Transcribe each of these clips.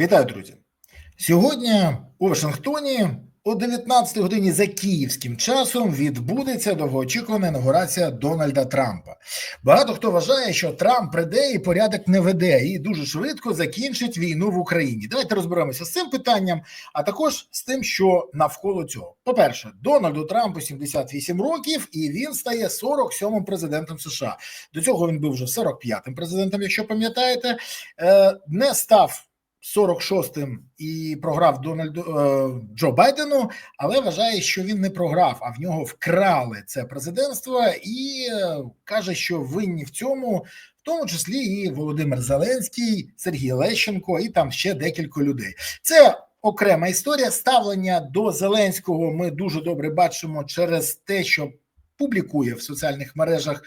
Вітаю, друзі! Сьогодні у Вашингтоні о 19 годині за київським часом відбудеться довгоочікувана інаугурація Дональда Трампа. Багато хто вважає, що Трамп прийде і порядок не веде, і дуже швидко закінчить війну в Україні. Давайте розберемося з цим питанням, а також з тим, що навколо цього. По-перше, Дональду Трампу 78 років, і він стає 47-м президентом США. До цього він був вже 45-м президентом, якщо пам'ятаєте, Е, не став. 46-м і програв Дональду е, Джо Байдену, але вважає, що він не програв, а в нього вкрали це президентство, і е, каже, що винні в цьому, в тому числі і Володимир Зеленський, Сергій Лещенко, і там ще декілька людей. Це окрема історія. Ставлення до Зеленського ми дуже добре бачимо через те, що публікує в соціальних мережах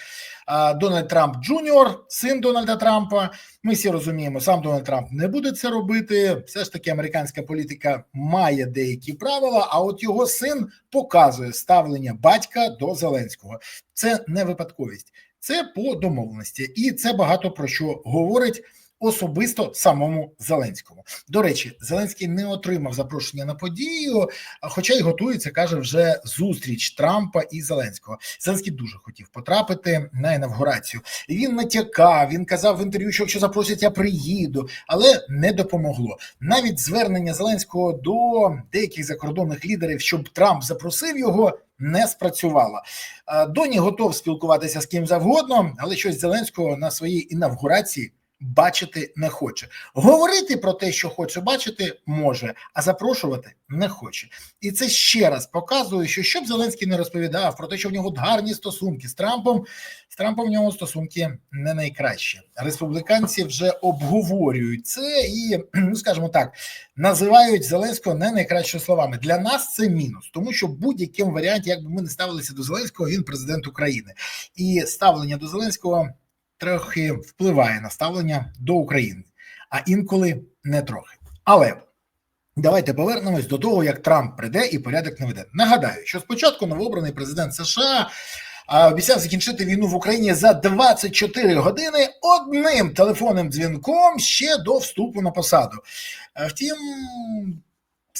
Дональд Трамп Джуніор, син Дональда Трампа. Ми всі розуміємо, сам Дональд Трамп не буде це робити. Все ж таки, американська політика має деякі правила. А от його син показує ставлення батька до Зеленського. Це не випадковість, це по домовленості, і це багато про що говорить. Особисто самому Зеленському до речі, Зеленський не отримав запрошення на подію, хоча й готується, каже вже зустріч Трампа і Зеленського. Зеленський дуже хотів потрапити на інавгурацію. Він натякав, він казав в інтерв'ю, що якщо запросять, я приїду, але не допомогло. Навіть звернення Зеленського до деяких закордонних лідерів, щоб Трамп запросив його. Не спрацювало. Доні готов спілкуватися з ким завгодно, але щось Зеленського на своїй інавгурації бачити не хоче. Говорити про те, що хоче бачити, може, а запрошувати не хоче. І це ще раз показує, що щоб Зеленський не розповідав про те, що в нього гарні стосунки з Трампом. З Трампом в нього стосунки не найкращі. Республіканці вже обговорюють це і, ну скажімо так, називають Зеленського не найкращими словами. Для нас це мінус, тому що в будь-якому варіанті, як би ми не ставилися до Зеленського, він президент України, і ставлення до Зеленського трохи впливає на ставлення до України, а інколи не трохи. Але давайте повернемось до того, як Трамп прийде і порядок наведе. Нагадаю, що спочатку новообраний президент США. Обіцяв закінчити війну в Україні за 24 години одним телефонним дзвінком ще до вступу на посаду. Втім,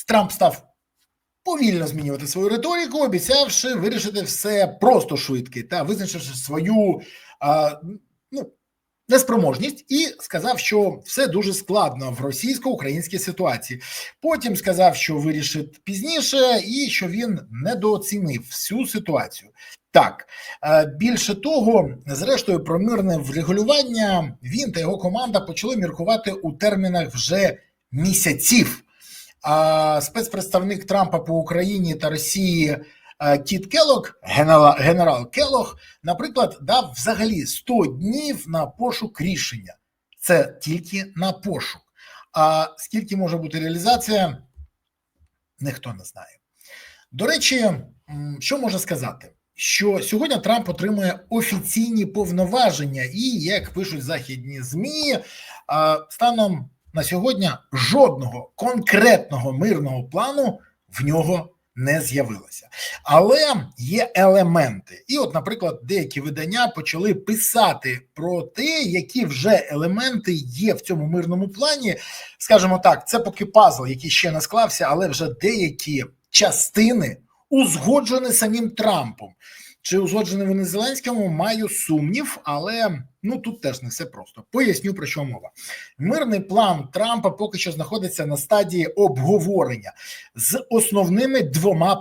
Трамп став повільно змінювати свою риторику, обіцявши вирішити все просто швидко та визначивши свою ну, неспроможність і сказав, що все дуже складно в російсько-українській ситуації. Потім сказав, що вирішить пізніше, і що він недооцінив всю ситуацію. Так більше того, зрештою, про мирне врегулювання він та його команда почали міркувати у термінах вже місяців. А спецпредставник Трампа по Україні та Росії. Кіт Келок, генерал, Келох, наприклад, дав взагалі 100 днів на пошук рішення. Це тільки на пошук. А скільки може бути реалізація, ніхто не знає. До речі, що можна сказати? Що сьогодні Трамп отримує офіційні повноваження, і як пишуть західні змі, станом на сьогодні жодного конкретного мирного плану в нього не з'явилося. Але є елементи. І, от, наприклад, деякі видання почали писати про те, які вже елементи є в цьому мирному плані. Скажімо так, це поки пазл, який ще не склався, але вже деякі частини узгоджені самим Трампом. Чи узгоджені вони Зеленському, маю сумнів, але ну тут теж не все просто. Поясню про що мова. Мирний план Трампа поки що знаходиться на стадії обговорення з основними двома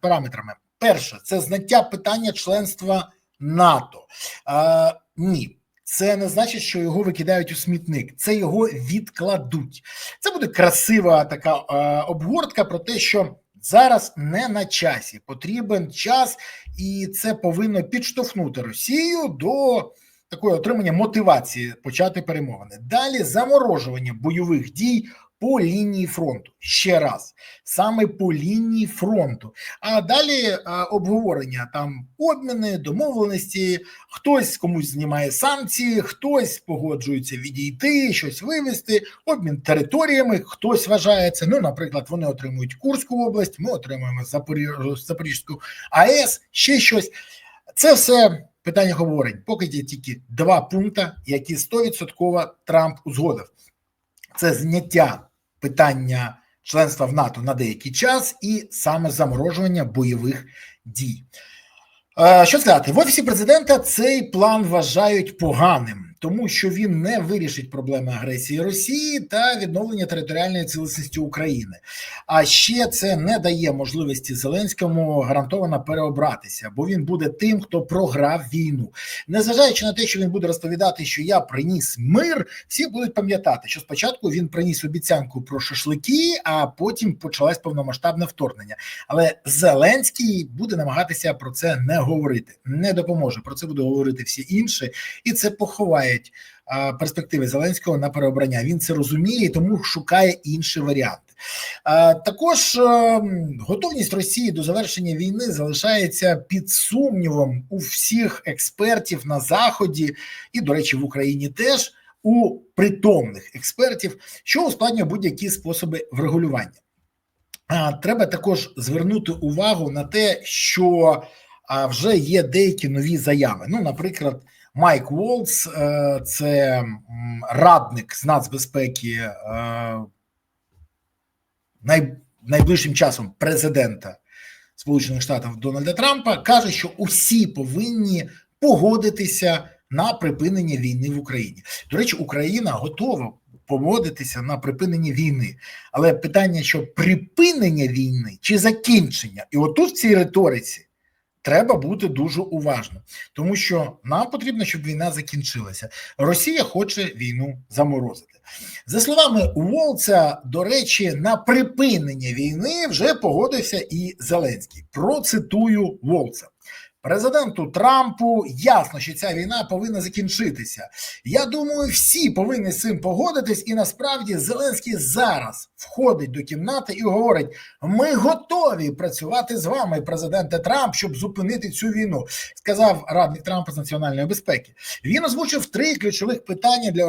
параметрами. Перше це знаття питання членства НАТО. А, Ні. Це не значить, що його викидають у смітник, це його відкладуть. Це буде красива така е, обгортка про те, що зараз не на часі. Потрібен час, і це повинно підштовхнути Росію до такої отримання мотивації почати перемовини. Далі заморожування бойових дій по лінії фронту ще раз, саме по лінії фронту. А далі а, обговорення там обміни, домовленості, хтось комусь знімає санкції, хтось погоджується відійти, щось вивести, обмін територіями, хтось вважається. Ну, наприклад, вони отримують Курську область, ми отримуємо. Запорізьку АЕС, ще щось. Це все. Питання говорень, поки є тільки два пункти, які 100% Трамп узгодив: це зняття питання членства в НАТО на деякий час і саме заморожування бойових дій. Е, Що сказати, в офісі президента цей план вважають поганим, тому що він не вирішить проблеми агресії Росії та відновлення територіальної цілісності України. А ще це не дає можливості Зеленському гарантовано переобратися, бо він буде тим, хто програв війну. Незважаючи на те, що він буде розповідати, що я приніс мир, всі будуть пам'ятати, що спочатку він приніс обіцянку про шашлики, а потім почалось повномасштабне вторгнення. Але Зеленський буде намагатися про це не говорити, не допоможе. Про це буде говорити всі інші, і це поховають а, перспективи Зеленського на переобрання. Він це розуміє, і тому шукає інші варіанти. Також готовність Росії до завершення війни залишається під сумнівом у всіх експертів на заході, і, до речі, в Україні теж у притомних експертів, що ускладнює будь-які способи врегулювання. Треба також звернути увагу на те, що вже є деякі нові заяви. Ну, наприклад, Майк Волц, е, це радник з нацбезпеки е, найближчим часом президента Сполучених Штатів Дональда Трампа, каже, що усі повинні погодитися на припинення війни в Україні. До речі, Україна готова погодитися на припинення війни, але питання, що припинення війни чи закінчення, і отут в цій риториці. Треба бути дуже уважним, тому що нам потрібно, щоб війна закінчилася. Росія хоче війну заморозити. За словами волця до речі, на припинення війни вже погодився і Зеленський. Процитую Волца. Президенту Трампу ясно, що ця війна повинна закінчитися. Я думаю, всі повинні з цим погодитись, і насправді Зеленський зараз входить до кімнати і говорить: ми готові працювати з вами, президенте Трамп, щоб зупинити цю війну, сказав радник Трампа з національної безпеки. Він озвучив три ключових питання для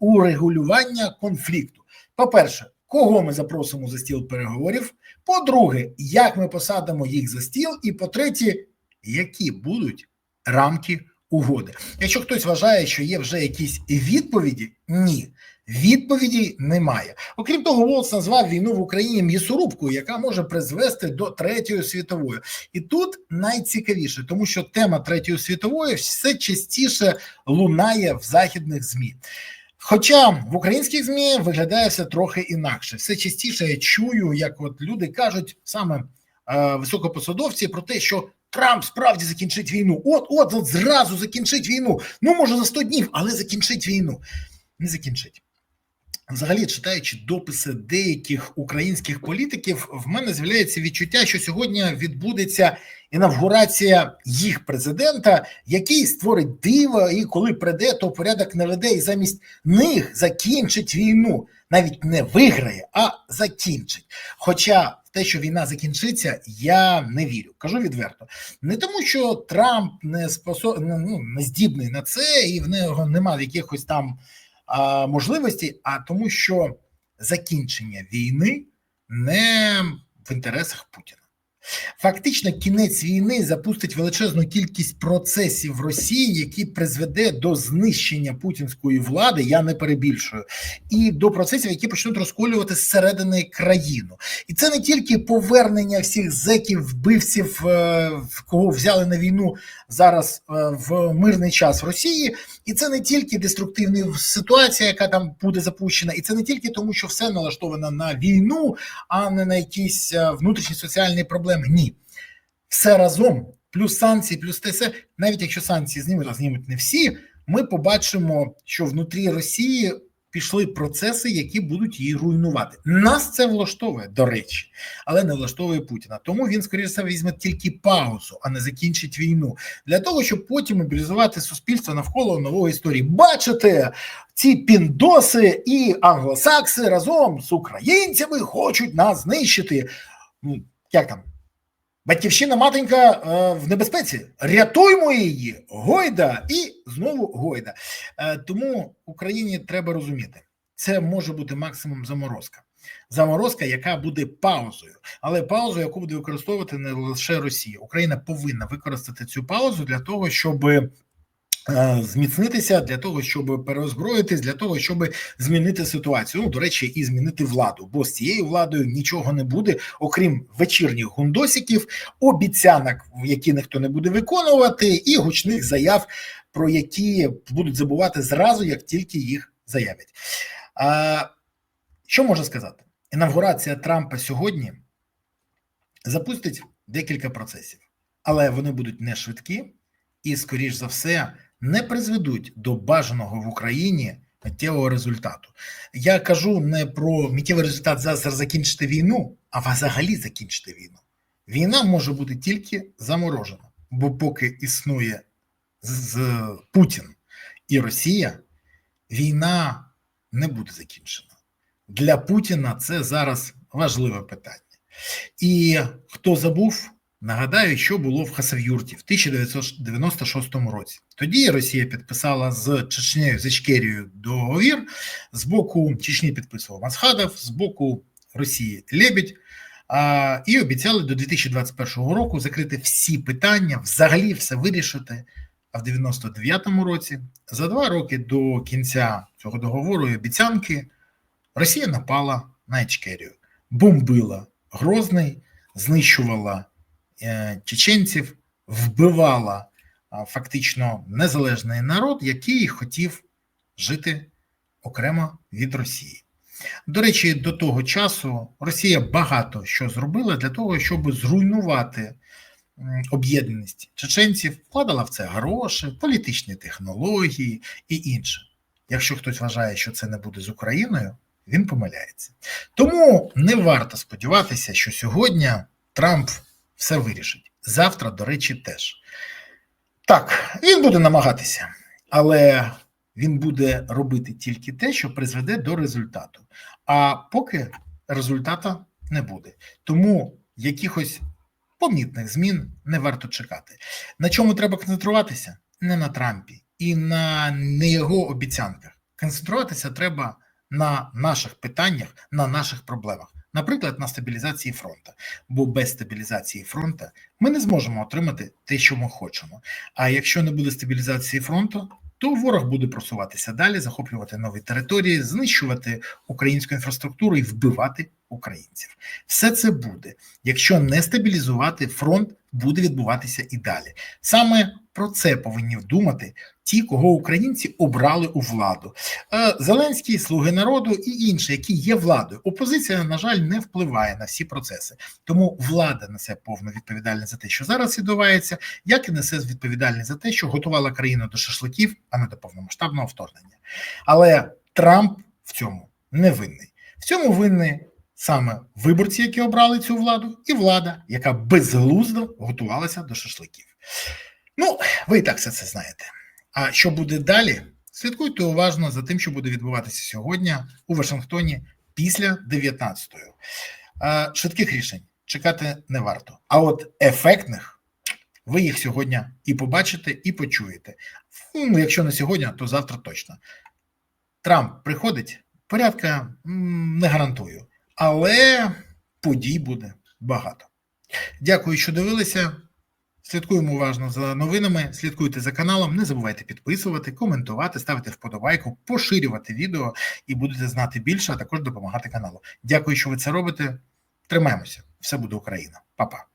урегулювання конфлікту. По перше, кого ми запросимо за стіл переговорів? По-друге, як ми посадимо їх за стіл, і по третє які будуть рамки угоди. Якщо хтось вважає, що є вже якісь відповіді, ні. Відповіді немає. Окрім того, Волц назвав війну в Україні м'ясорубкою, яка може призвести до третьої світової, і тут найцікавіше, тому що тема третьої світової все частіше лунає в західних змі. Хоча в українських змі виглядає все трохи інакше. Все частіше я чую, як от люди кажуть саме е, високопосадовці про те, що Трамп справді закінчить війну. От, от, от зразу закінчить війну. Ну, може, за 100 днів, але закінчить війну. Не закінчить. Взагалі, читаючи дописи деяких українських політиків, в мене з'являється відчуття, що сьогодні відбудеться інавгурація їх президента, який створить диво, і коли прийде, то порядок наведе і замість них закінчить війну. Навіть не виграє, а закінчить. Хоча те, що війна закінчиться, я не вірю. Кажу відверто. Не тому, що Трамп не способ... ну, не здібний на це, і в нього немає якихось там а, можливості, а тому, що закінчення війни не в інтересах Путіна. Фактично, кінець війни запустить величезну кількість процесів в Росії, які призведе до знищення путінської влади. Я не перебільшую, і до процесів, які почнуть розколювати зсередини країну, і це не тільки повернення всіх зеків, вбивців, кого взяли на війну зараз в мирний час в Росії, і це не тільки деструктивна ситуація, яка там буде запущена, і це не тільки тому, що все налаштовано на війну, а не на якісь внутрішні соціальні проблеми. Ні, все разом, плюс санкції, плюс те все, навіть якщо санкції знімуть, а знімуть не всі, ми побачимо, що внутрі Росії пішли процеси, які будуть її руйнувати. Нас це влаштовує, до речі, але не влаштовує Путіна. Тому він, скоріше все, візьме тільки паузу, а не закінчить війну для того, щоб потім мобілізувати суспільство навколо нової історії. Бачите, ці піндоси і англосакси разом з українцями хочуть нас знищити. Ну як там? Батьківщина матенька е, в небезпеці. Рятуймо її, гойда і знову гойда. Е, тому Україні треба розуміти, це може бути максимум заморозка. Заморозка, яка буде паузою, але паузу, яку буде використовувати не лише Росія. Україна повинна використати цю паузу для того, щоб зміцнитися для того, щоб переозброїтись, для того, щоб змінити ситуацію. Ну, до речі, і змінити владу. Бо з цією владою нічого не буде, окрім вечірніх гундосиків, обіцянок, які ніхто не буде виконувати, і гучних заяв, про які будуть забувати зразу, як тільки їх заявять. А, Що можна сказати? Інавгурація Трампа сьогодні запустить декілька процесів, але вони будуть не швидкі і, скоріш за все, не призведуть до бажаного в Україні миттєвого результату. Я кажу не про миттєвий результат зараз закінчити війну, а взагалі закінчити війну. Війна може бути тільки заморожена, бо поки існує з Путін і Росія, війна не буде закінчена. Для Путіна це зараз важливе питання. І хто забув, нагадаю, що було в Хасавюрті в 1996 році. Тоді Росія підписала з Чечнею, з Ічкерією договір. З боку Чечні підписував Масхадов, з боку Росії Лебідь. А, І обіцяли до 2021 року закрити всі питання, взагалі все вирішити. А в 99-му році, за два роки до кінця цього договору і обіцянки, Росія напала на Ічкерію, бомбила Грозний, знищувала чеченців, вбивала е, фактично незалежний народ, який хотів жити окремо від Росії. До речі, до того часу Росія багато що зробила для того, щоб зруйнувати об'єднаність чеченців, вкладала в це гроші, політичні технології і інше. Якщо хтось вважає, що це не буде з Україною, він помиляється. Тому не варто сподіватися, що сьогодні Трамп все вирішить. Завтра, до речі, теж. Так, він буде намагатися, але він буде робити тільки те, що призведе до результату. А поки результата не буде. Тому якихось помітних змін не варто чекати. На чому треба концентруватися? Не на Трампі і на не його обіцянках. Концентруватися треба на наших питаннях, на наших проблемах, наприклад, на стабілізації фронту. Бо без стабілізації фронту ми не зможемо отримати те, що ми хочемо. А якщо не буде стабілізації фронту, то ворог буде просуватися далі, захоплювати нові території, знищувати українську інфраструктуру і вбивати українців. Все це буде. Якщо не стабілізувати фронт, буде відбуватися і далі. Саме про це повинні думати ті, кого українці обрали у владу. Е, Зеленський, слуги народу і інші, які є владою. Опозиція, на жаль, не впливає на всі процеси. Тому влада несе повну відповідальність за те, що зараз відбувається, як і несе відповідальність за те, що готувала країну до шашликів, а не до повномасштабного вторгнення. Але Трамп в цьому не винний. В цьому винний саме виборці, які обрали цю владу, і влада, яка безглуздо готувалася до шашликів. Ну, ви і так все це знаєте. А що буде далі? Слідкуйте уважно за тим, що буде відбуватися сьогодні у Вашингтоні після 19-ї. Швидких рішень чекати не варто. А от ефектних ви їх сьогодні і побачите, і почуєте. Ну, якщо не сьогодні, то завтра точно. Трамп приходить, порядка не гарантую, але подій буде багато. Дякую, що дивилися. Слідкуємо уважно за новинами, слідкуйте за каналом, не забувайте підписувати, коментувати, ставити вподобайку, поширювати відео і будете знати більше, а також допомагати каналу. Дякую, що ви це робите. Тримаємося. Все буде Україна, Па-па.